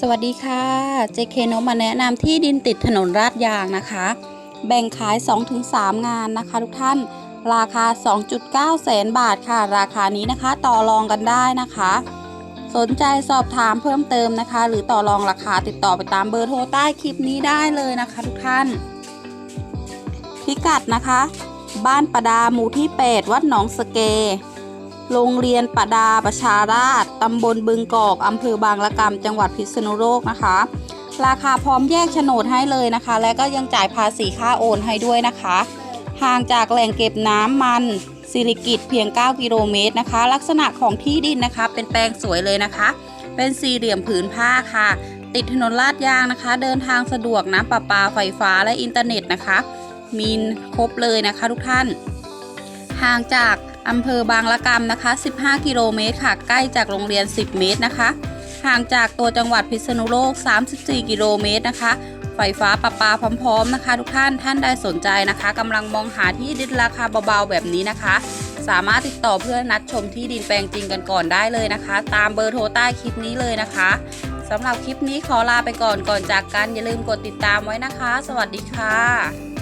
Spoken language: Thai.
สวัสดีค่ะ JK นมาแนะนำที่ดินติดถนนราดยางนะคะ แบ่งขาย 2-3 งานนะคะทุกท่าน ราคา 2.9 แสนบาทค่ะ ราคานี้นะคะต่อรองกันได้นะคะ สนใจสอบถามเพิ่มเติมนะคะ หรือต่อรองราคาติดต่อไปตามเบอร์โทรใต้คลิปนี้ได้เลยนะคะทุกท่าน พิกัดนะคะ บ้านประดาหมู่ที่ 8 วัดหนองสเก โรงเรียนประดาประชาราษต์ตำบลบึงกอกอำเภอบางละกำจังหวัดพิษณุโลกนะคะ ราคาพร้อมแยกโฉนดให้เลยนะคะ และก็ยังจ่ายภาษีค่าโอนให้ด้วยนะคะ ห่างจากแหล่งเก็บน้ำมันสิริกิตเพียง 9 กิโลเมตรนะคะ ลักษณะของที่ดินนะคะ เป็นแปลงสวยเลยนะคะ เป็นสี่เหลี่ยมผืนผ้าค่ะ ติดถนนลาดยางนะคะ เดินทางสะดวกนะประปาไฟฟ้าและอินเทอร์เน็ตนะคะ มีครบเลยนะคะทุกท่าน ห่างจาก อำเภอบางละกำนะคะ 15 กิโลเมตรค่ะ ใกล้จากโรงเรียน 10 เมตรนะคะ ห่างจากตัวจังหวัดพิษณุโลก 34 กิโลเมตรนะคะ ไฟฟ้าประปาพร้อมๆนะคะ ทุกท่าน ท่านใดสนใจนะคะกำลังมองหาที่ดินราคาเบาๆแบบนี้นะคะ สามารถติดต่อเพื่อนัดชมที่ดินแปลงจริงกันก่อนได้เลยนะคะ ตามเบอร์โทรใต้คลิปนี้เลยนะคะสำหรับคลิปนี้ขอลาไปก่อนก่อนจากกันอย่าลืมกดติดตามไว้นะคะ สวัสดีค่ะ